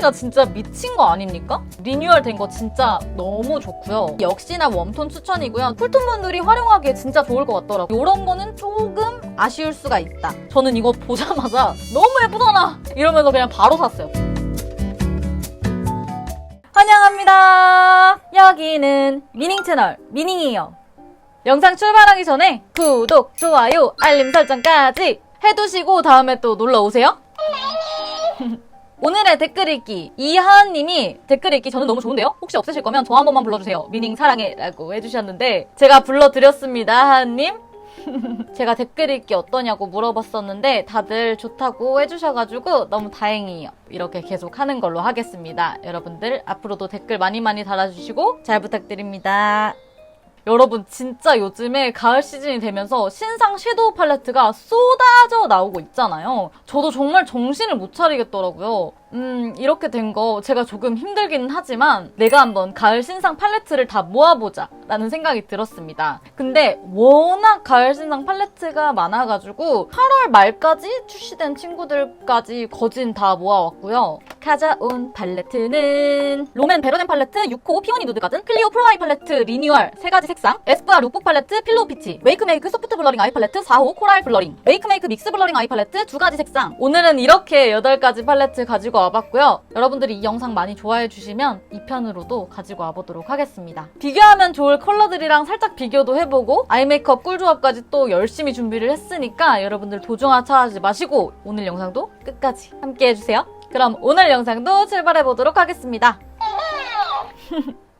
패키지가 진짜 미친 거 아닙니까? 리뉴얼 된 거 진짜 너무 좋고요. 역시나 웜톤 추천이고요. 쿨톤 분들이 활용하기에 진짜 좋을 것 같더라고요. 이런 거는 조금 아쉬울 수가 있다. 저는 이거 보자마자 너무 예쁘잖아! 이러면서 그냥 바로 샀어요. 환영합니다. 여기는 미닝 채널 미닝이에요. 영상 출발하기 전에 구독, 좋아요, 알림 설정까지 해두시고 다음에 또 놀러 오세요. 오늘의 댓글 읽기 이하은님이 댓글 읽기 저는 너무 좋은데요? 혹시 없으실 거면 저 한 번만 불러주세요. 미닝 사랑해라고 해주셨는데 제가 불러드렸습니다, 하은님. 제가 댓글 읽기 어떠냐고 물어봤었는데 다들 좋다고 해주셔가지고 너무 다행이에요. 이렇게 계속 하는 걸로 하겠습니다. 여러분들 앞으로도 댓글 많이 많이 달아주시고 잘 부탁드립니다. 여러분 진짜 요즘에 가을 시즌이 되면서 신상 섀도우 팔레트가 쏟아져 나오고 있잖아요. 저도 정말 정신을 못 차리겠더라고요. 음, 이렇게 된 거 제가 조금 힘들기는 하지만 내가 한번 가을 신상 팔레트를 다 모아보자 라는 생각이 들었습니다. 근데 워낙 가을 신상 팔레트가 많아가지고 8월 말까지 출시된 친구들까지 거진 다 모아왔고요. 가져온 팔레트는 롬앤 베러덴 팔레트 6호 피오니 누드 가든 클리오 프로 아이 팔레트 리뉴얼 3가지 색상 에스쁘아 룩북 팔레트 필로우 피치 웨이크메이크 소프트 블러링 아이 팔레트 4호 코랄 블러링 웨이크메이크 믹스 블러링 아이 팔레트 2가지 색상 오늘은 이렇게 8가지 팔레트 가지고 와봤고요. 여러분들이 이 영상 많이 좋아해 주시면 2편으로도 가지고 와보도록 하겠습니다. 비교하면 좋을 컬러들이랑 살짝 비교도 해보고 아이 메이크업 꿀조합까지 또 열심히 준비를 했으니까 여러분들 도중하차하지 마시고 오늘 영상도 끝까지 함께 해주세요. 그럼 오늘 영상도 출발해 보도록 하겠습니다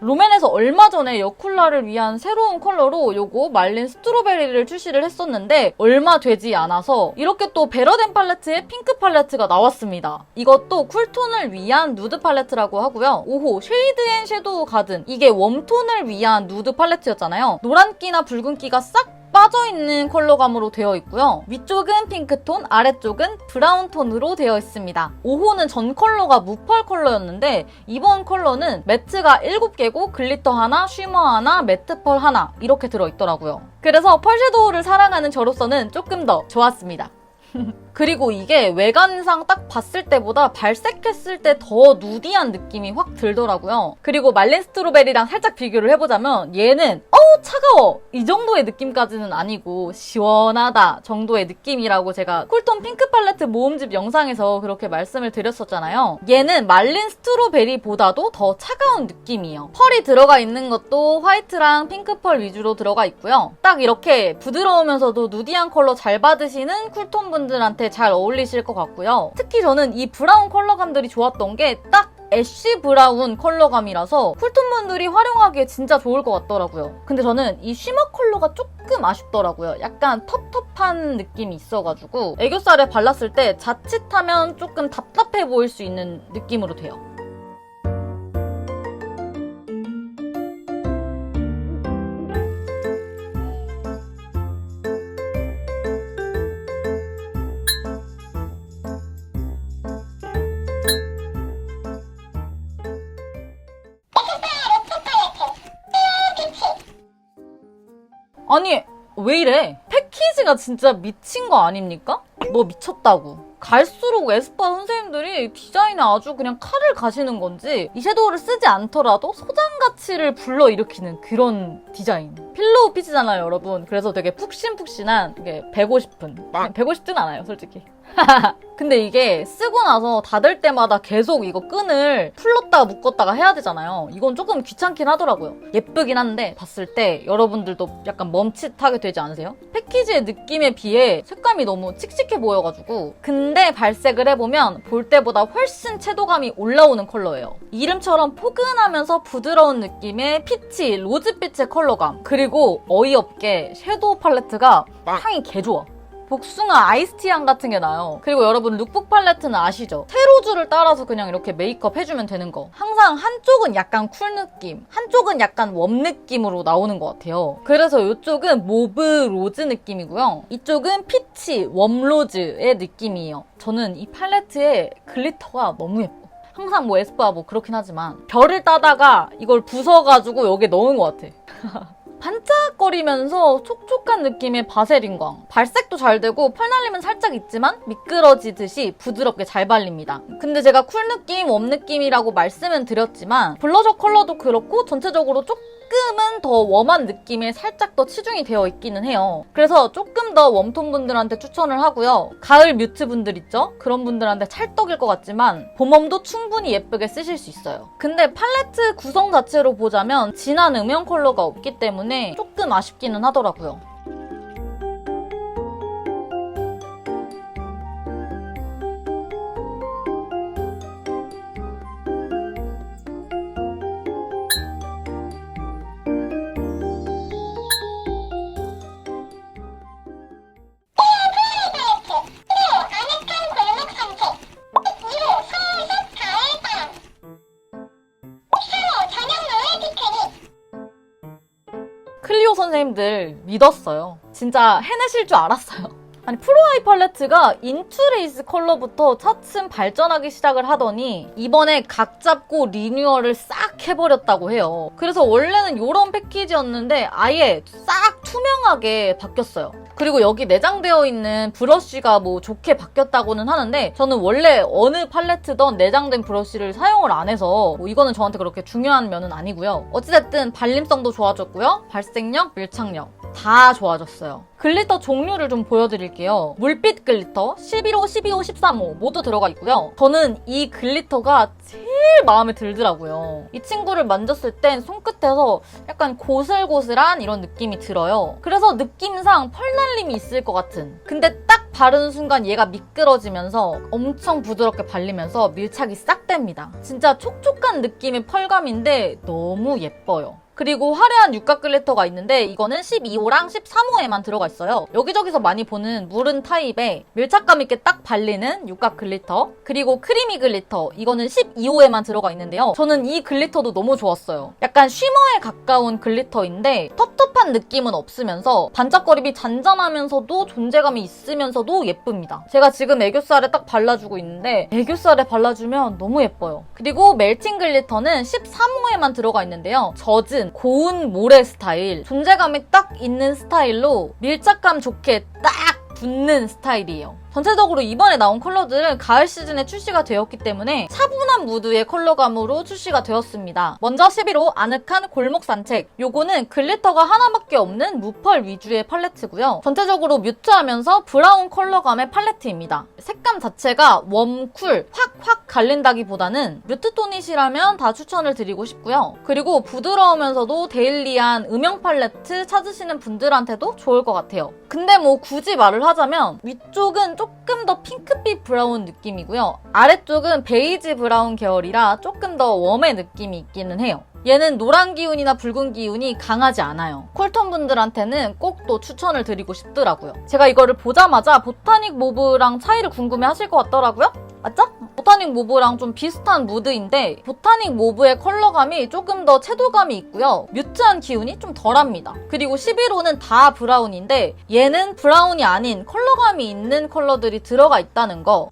롬앤에서 얼마 전에 여쿨라를 위한 새로운 컬러로 요거 말린 스트로베리를 출시를 했었는데 얼마 되지 않아서 이렇게 또 베러덴 팔레트의 핑크 팔레트가 나왔습니다. 이것도 쿨톤을 위한 누드 팔레트라고 하고요. 5호 쉐이드 앤 섀도우 가든 이게 웜톤을 위한 누드 팔레트였잖아요. 노란기나 붉은기가 싹 빠져있는 컬러감으로 되어 있고요. 위쪽은 핑크톤, 아래쪽은 브라운톤으로 되어 있습니다. 5호는 전 컬러가 무펄 컬러였는데 이번 컬러는 매트가 7개고 글리터 하나, 쉬머 하나, 매트 펄 하나 이렇게 들어있더라고요. 그래서 펄 섀도우를 사랑하는 저로서는 조금 더 좋았습니다. 그리고 이게 외관상 딱 봤을 때보다 발색했을 때 더 누디한 느낌이 확 들더라고요. 그리고 말린 스트로베리랑 살짝 비교를 해보자면 얘는 어우 차가워 이 정도의 느낌까지는 아니고 시원하다 정도의 느낌이라고 제가 쿨톤 핑크 팔레트 모음집 영상에서 그렇게 말씀을 드렸었잖아요. 얘는 말린 스트로베리보다도 더 차가운 느낌이에요. 펄이 들어가 있는 것도 화이트랑 핑크 펄 위주로 들어가 있고요. 딱 이렇게 부드러우면서도 누디한 컬러 잘 받으시는 쿨톤 분들한테 잘 어울리실 것 같고요. 특히 저는 이 브라운 컬러감들이 좋았던 게딱 애쉬 브라운 컬러감이라서 쿨톤 분들이 활용하기에 진짜 좋을 것 같더라고요. 근데 저는 이 쉬머 컬러가 조금 아쉽더라고요. 약간 텁텁한 느낌이 있어가지고 애교살에 발랐을 때 자칫하면 조금 답답해 보일 수 있는 느낌으로 돼요. 왜 이래? 패키지가 진짜 미친 거 아닙니까? 뭐 미쳤다고. 갈수록 에스파 선생님들이 디자인에 아주 그냥 칼을 가시는 건지 이 섀도우를 쓰지 않더라도 소장 가치를 불러일으키는 그런 디자인. 필로우 피지잖아요, 여러분. 그래서 되게 푹신푹신한 싶은. 배고 싶진 않아요, 솔직히. 근데 이게 쓰고 나서 닫을 때마다 계속 이거 끈을 풀렀다가 묶었다가 해야 되잖아요. 이건 조금 귀찮긴 하더라고요. 예쁘긴 한데 봤을 때 여러분들도 약간 멈칫하게 되지 않으세요? 패키지의 느낌에 비해 색감이 너무 칙칙해 보여가지고 근데 발색을 해보면 볼 때보다 훨씬 채도감이 올라오는 컬러예요. 이름처럼 포근하면서 부드러운 느낌의 피치, 로즈빛의 컬러감 그리고 어이없게 섀도우 팔레트가 향이 개 좋아. 복숭아 아이스티 향 같은 게 나요. 그리고 여러분 룩북 팔레트는 아시죠? 세로줄을 따라서 그냥 이렇게 메이크업 해주면 되는 거. 항상 한쪽은 약간 쿨 느낌, 한쪽은 약간 웜 느낌으로 나오는 것 같아요. 그래서 이쪽은 모브 로즈 느낌이고요. 이쪽은 피치 웜 로즈의 느낌이에요. 저는 이 팔레트의 글리터가 너무 예뻐. 항상 뭐 에스쁘아 뭐 그렇긴 하지만 별을 따다가 이걸 부숴가지고 여기에 넣은 것 같아. 반짝거리면서 촉촉한 느낌의 바세린광. 발색도 잘 되고 펄날림은 살짝 있지만 미끄러지듯이 부드럽게 잘 발립니다. 근데 제가 쿨 느낌, 웜 느낌이라고 말씀은 드렸지만 블러셔 컬러도 그렇고 전체적으로 조금 은 더 웜한 느낌에 살짝 더 치중이 되어 있기는 해요. 그래서 조금 더 웜톤 분들한테 추천을 하고요. 가을 뮤트 분들 있죠? 그런 분들한테 찰떡일 것 같지만 봄웜도 충분히 예쁘게 쓰실 수 있어요. 근데 팔레트 구성 자체로 보자면 진한 음영 컬러가 없기 때문에 조금 아쉽기는 하더라고요. 클리오 선생님들 믿었어요. 진짜 해내실 줄 알았어요. 아니 프로아이 팔레트가 인투레이스 컬러부터 차츰 발전하기 시작을 하더니 이번에 각 잡고 리뉴얼을 싹 해버렸다고 해요. 그래서 원래는 이런 패키지였는데 아예 싹 투명하게 바뀌었어요. 그리고 여기 내장되어 있는 브러쉬가 뭐 좋게 바뀌었다고는 하는데 저는 원래 어느 팔레트던 내장된 브러쉬를 사용을 안 해서 뭐 이거는 저한테 그렇게 중요한 면은 아니고요. 어찌됐든 발림성도 좋아졌고요. 발색력, 밀착력 다 좋아졌어요. 글리터 종류를 좀 보여드릴게요. 물빛 글리터 11호, 12호, 13호 모두 들어가 있고요. 저는 이 글리터가 제일 마음에 들더라고요. 이 친구를 만졌을 땐 손끝에서 약간 고슬고슬한 이런 느낌이 들어요. 그래서 느낌상 펄날림이 있을 것 같은. 근데 딱 바르는 순간 얘가 미끄러지면서 엄청 부드럽게 발리면서 밀착이 싹 됩니다. 진짜 촉촉한 느낌의 펄감인데 너무 예뻐요. 그리고 화려한 육각 글리터가 있는데 이거는 12호랑 13호에만 들어가 있어요. 여기저기서 많이 보는 무른 타입의 밀착감 있게 딱 발리는 육각 글리터 그리고 크리미 글리터 이거는 12호에만 들어가 있는데요. 저는 이 글리터도 너무 좋았어요. 약간 쉬머에 가까운 글리터인데 텁텁한 느낌은 없으면서 반짝거림이 잔잔하면서도 존재감이 있으면서도 예쁩니다. 제가 지금 애교살에 딱 발라주고 있는데 애교살에 발라주면 너무 예뻐요. 그리고 멜팅 글리터는 13호에만 들어가 있는데요. 젖은 고운 모래 스타일, 존재감이 딱 있는 스타일로 밀착감 좋게 딱 붙는 스타일이에요. 전체적으로 이번에 나온 컬러들은 가을 시즌에 출시가 되었기 때문에 차분한 무드의 컬러감으로 출시가 되었습니다. 먼저 11호 아늑한 골목 산책. 요거는 글리터가 하나밖에 없는 무펄 위주의 팔레트고요. 전체적으로 뮤트하면서 브라운 컬러감의 팔레트입니다. 색감 자체가 웜, 쿨, 확확 갈린다기보다는 뮤트 토닛이라면 다 추천을 드리고 싶고요. 그리고 부드러우면서도 데일리한 음영 팔레트 찾으시는 분들한테도 좋을 것 같아요. 근데 뭐 굳이 말을 하자면 위쪽은 조금 더 핑크빛 브라운 느낌이고요. 아래쪽은 베이지 브라운 계열이라 조금 더 웜의 느낌이 있기는 해요. 얘는 노란 기운이나 붉은 기운이 강하지 않아요. 쿨톤 분들한테는 꼭 또 추천을 드리고 싶더라고요. 제가 이거를 보자마자 보타닉 모브랑 차이를 궁금해 하실 것 같더라고요. 맞죠? 보타닉 모브랑 좀 비슷한 무드인데 보타닉 모브의 컬러감이 조금 더 채도감이 있고요. 뮤트한 기운이 좀 덜합니다. 그리고 11호는 다 브라운인데 얘는 브라운이 아닌 컬러감이 있는 컬러들이 들어가 있다는 거.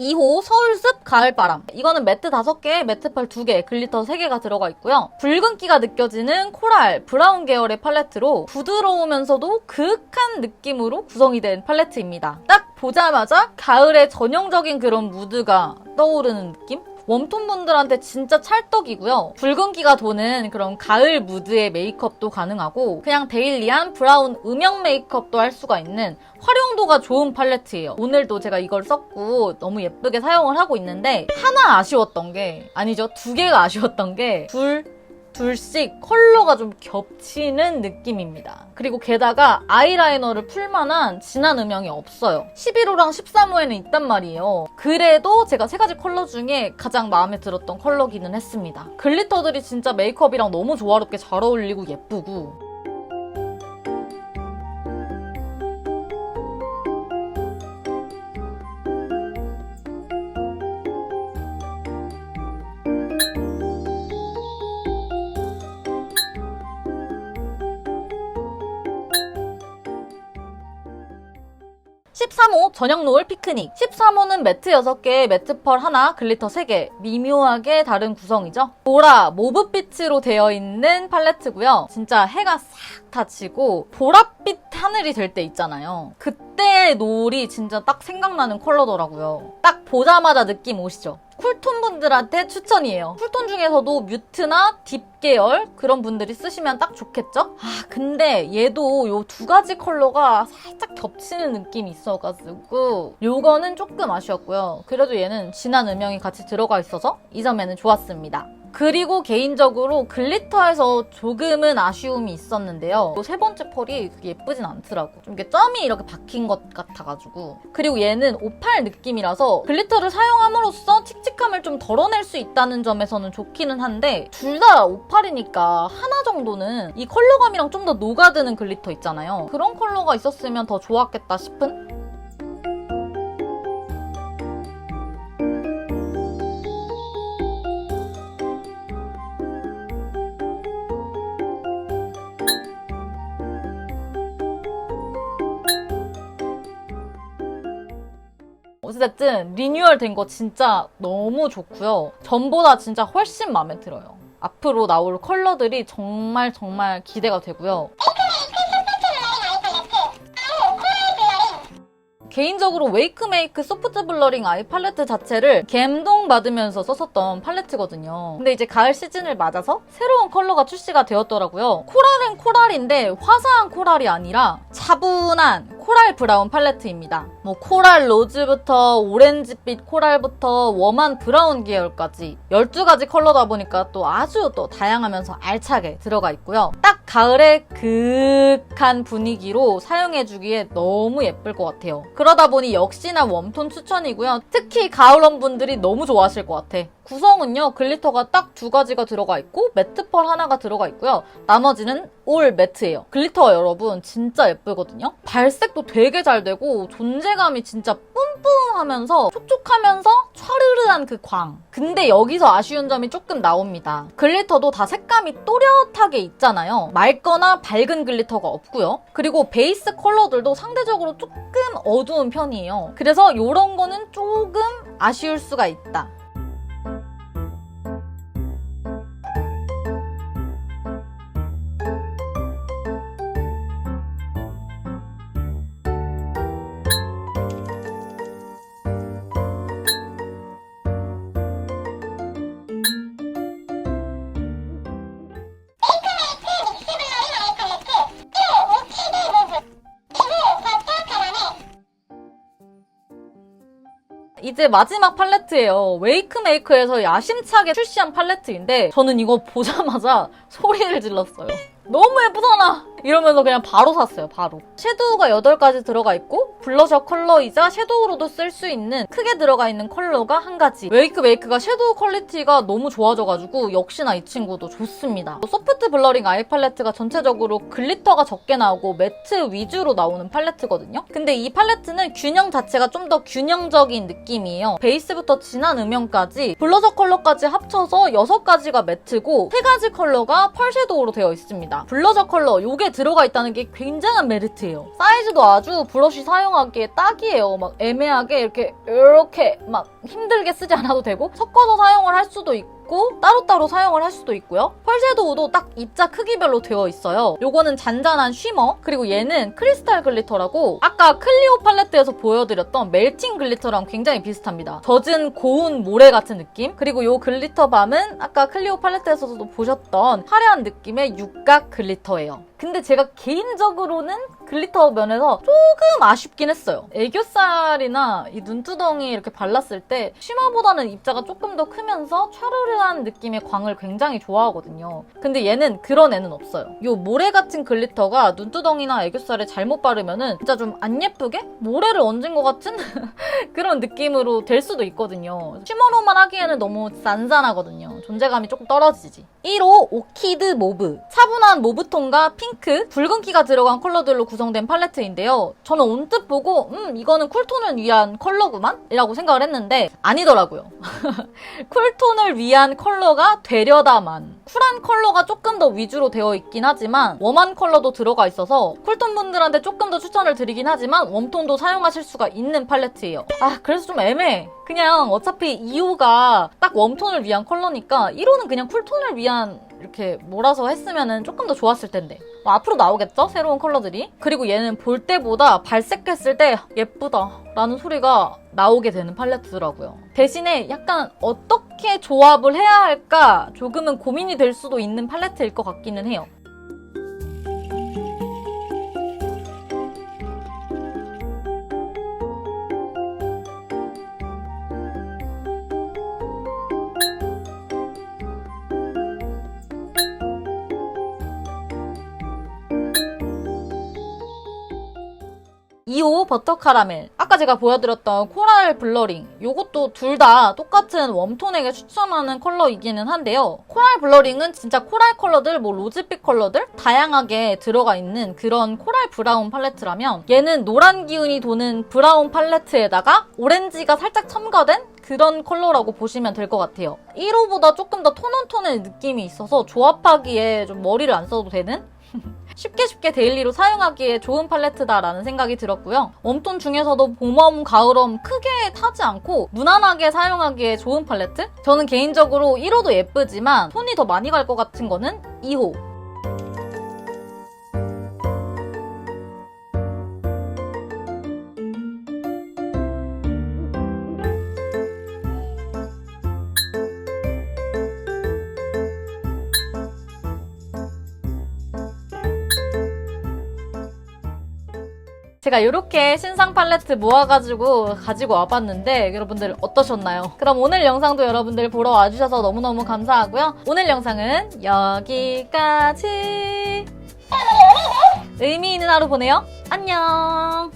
(12호) 서울숲 가을바람. 이거는 매트 5개, 매트펄 2개, 글리터 3개가 들어가 있고요. 붉은기가 느껴지는 코랄, 브라운 계열의 팔레트로 부드러우면서도 그윽한 느낌으로 구성이 된 팔레트입니다. 딱 보자마자 가을의 전형적인 그런 무드가 떠오르는 느낌? 웜톤 분들한테 진짜 찰떡이고요. 붉은기가 도는 그런 가을 무드의 메이크업도 가능하고 그냥 데일리한 브라운 음영 메이크업도 할 수가 있는 활용도가 좋은 팔레트예요. 오늘도 제가 이걸 썼고 너무 예쁘게 사용을 하고 있는데 하나 아쉬웠던 게 아니죠. 두 개가 아쉬웠던 게 둘, 둘씩 컬러가 좀 겹치는 느낌입니다. 그리고 게다가 아이라이너를 풀만한 진한 음영이 없어요. 11호랑 13호에는 있단 말이에요. 그래도 제가 세 가지 컬러 중에 가장 마음에 들었던 컬러기는 했습니다. 글리터들이 진짜 메이크업이랑 너무 조화롭게 잘 어울리고 예쁘고 13호 저녁 노을 피크닉. 13호는 매트 6개, 매트 펄 하나, 글리터 3개. 미묘하게 다른 구성이죠? 보라, 모브빛으로 되어 있는 팔레트고요. 진짜 해가 싹 다 지고 보랏빛 하늘이 될 때 있잖아요. 그때 노을이 진짜 딱 생각나는 컬러더라고요. 딱 보자마자 느낌 오시죠? 쿨톤 분들한테 추천이에요. 쿨톤 중에서도 뮤트나 딥 계열 그런 분들이 쓰시면 딱 좋겠죠? 아 근데 얘도 요 두 가지 컬러가 살짝 겹치는 느낌이 있어가지고 요거는 조금 아쉬웠고요. 그래도 얘는 진한 음영이 같이 들어가 있어서 이 점에는 좋았습니다. 그리고 개인적으로 글리터에서 조금은 아쉬움이 있었는데요. 요세 번째 펄이 예쁘진 않더라고. 좀 이게 점이 이렇게 박힌 것 같아가지고. 그리고 얘는 오팔 느낌이라서 글리터를 사용함으로써 칙칙함을 좀 덜어낼 수 있다는 점에서는 좋기는 한데 둘 다 오팔이니까 하나 정도는 이 컬러감이랑 좀 더 녹아드는 글리터 있잖아요. 그런 컬러가 있었으면 더 좋았겠다 싶은? 어쨌든 리뉴얼 된 거 진짜 너무 좋고요. 전보다 진짜 훨씬 마음에 들어요. 앞으로 나올 컬러들이 정말 정말 기대가 되고요. 개인적으로 웨이크메이크 소프트 블러링 아이 팔레트 자체를 감동받으면서 썼었던 팔레트거든요. 근데 이제 가을 시즌을 맞아서 새로운 컬러가 출시가 되었더라고요. 코랄은 코랄인데 화사한 코랄이 아니라 차분한 코랄 브라운 팔레트입니다. 뭐 코랄 로즈부터 오렌지빛 코랄부터 웜한 브라운 계열까지 12가지 컬러다 보니까 또 아주 또 다양하면서 알차게 들어가 있고요. 딱 가을의 그윽한 분위기로 사용해주기에 너무 예쁠 것 같아요. 그러다 보니 역시나 웜톤 추천이고요. 특히 가을원 분들이 너무 좋아하실 것 같아. 구성은요, 글리터가 딱 두 가지가 들어가 있고, 매트 펄 하나가 들어가 있고요. 나머지는 올 매트예요. 글리터 여러분, 진짜 예쁘거든요? 발색도 되게 잘 되고, 존재감이 진짜 뿜뿜하면서, 촉촉하면서, 촤르르한 그 광. 근데 여기서 아쉬운 점이 조금 나옵니다. 글리터도 다 색감이 또렷하게 있잖아요. 맑거나 밝은 글리터가 없고요. 그리고 베이스 컬러들도 상대적으로 조금 어두운 편이에요. 그래서 이런 거는 조금 아쉬울 수가 있다. 이제 마지막 팔레트예요. 웨이크메이크에서 야심차게 출시한 팔레트인데 저는 이거 보자마자 소리를 질렀어요. 너무 예쁘잖아! 이러면서 그냥 바로 샀어요, 바로. 섀도우가 8가지 들어가 있고 블러셔 컬러이자 섀도우로도 쓸 수 있는 크게 들어가 있는 컬러가 한 가지. 웨이크 메이크가 섀도우 퀄리티가 너무 좋아져가지고 역시나 이 친구도 좋습니다. 소프트 블러링 아이 팔레트가 전체적으로 글리터가 적게 나오고 매트 위주로 나오는 팔레트거든요. 근데 이 팔레트는 균형 자체가 좀 더 균형적인 느낌이에요. 베이스부터 진한 음영까지 블러셔 컬러까지 합쳐서 6가지가 매트고 3가지 컬러가 펄 섀도우로 되어 있습니다. 블러셔 컬러 요게 들어가 있다는 게 굉장한 메리트예요. 사이즈도 아주 브러쉬 사용하기에 딱이에요. 막 애매하게 이렇게 이렇게 막 힘들게 쓰지 않아도 되고 섞어서 사용을 할 수도 있고 따로따로 사용을 할 수도 있고요. 펄 섀도우도 딱 입자 크기별로 되어 있어요. 요거는 잔잔한 쉬머 그리고 얘는 크리스탈 글리터라고 아까 클리오 팔레트에서 보여드렸던 멜팅 글리터랑 굉장히 비슷합니다. 젖은 고운 모래 같은 느낌 그리고 요 글리터 밤은 아까 클리오 팔레트에서도 보셨던 화려한 느낌의 육각 글리터예요. 근데 제가 개인적으로는 글리터 면에서 조금 아쉽긴 했어요. 애교살이나 이 눈두덩이 이렇게 발랐을 때 쉬머보다는 입자가 조금 더 크면서 촤르르한 느낌의 광을 굉장히 좋아하거든요. 근데 얘는 그런 애는 없어요. 이 모래 같은 글리터가 눈두덩이나 애교살에 잘못 바르면은 진짜 좀 안 예쁘게 모래를 얹은 것 같은 그런 느낌으로 될 수도 있거든요. 쉬머로만 하기에는 너무 싼싼하거든요. 존재감이 조금 떨어지지. 1호 오키드 모브. 차분한 모브톤과 핑 크, 붉은기가 들어간 컬러들로 구성 구성된 팔레트인데요. 저는 언뜻 보고 음 이거는 쿨톤을 위한 컬러구만? 이라고 생각을 했는데 아니더라고요. 쿨톤을 위한 컬러가 되려다만 쿨한 컬러가 조금 더 위주로 되어 있긴 하지만 웜한 컬러도 들어가 있어서 쿨톤 분들한테 조금 더 추천을 드리긴 하지만 웜톤도 사용하실 수가 있는 팔레트예요. 아 그래서 좀 애매해. 그냥 어차피 2호가 딱 웜톤을 위한 컬러니까 1호는 그냥 쿨톤을 위한 이렇게 몰아서 했으면 조금 더 좋았을 텐데. 뭐 앞으로 나오겠죠? 새로운 컬러들이. 그리고 얘는 볼 때보다 발색했을 때 예쁘다 라는 소리가 나오게 되는 팔레트더라고요. 대신에 약간 어떻게 조합을 해야 할까 조금은 고민이 될 수도 있는 팔레트일 것 같기는 해요. 이5 버터 카라멜. 아까 제가 보여드렸던 코랄 블러링. 요것도 둘 다 똑같은 웜톤에게 추천하는 컬러이기는 한데요. 코랄 블러링은 진짜 코랄 컬러들, 뭐 로즈빛 컬러들 다양하게 들어가 있는 그런 코랄 브라운 팔레트라면 얘는 노란 기운이 도는 브라운 팔레트에다가 오렌지가 살짝 첨가된 그런 컬러라고 보시면 될 것 같아요. 1호보다 조금 더 톤온톤의 느낌이 있어서 조합하기에 좀 머리를 안 써도 되는 쉽게 쉽게 데일리로 사용하기에 좋은 팔레트다라는 생각이 들었고요. 웜톤 중에서도 봄웜, 가을웜 크게 타지 않고 무난하게 사용하기에 좋은 팔레트? 저는 개인적으로 1호도 예쁘지만 톤이 더 많이 갈 것 같은 거는 2호. 제가 이렇게 신상 팔레트 모아가지고 가지고 와봤는데 여러분들 어떠셨나요? 그럼 오늘 영상도 여러분들 보러 와주셔서 너무너무 감사하고요. 오늘 영상은 여기까지 의미 있는 하루 보내요. 안녕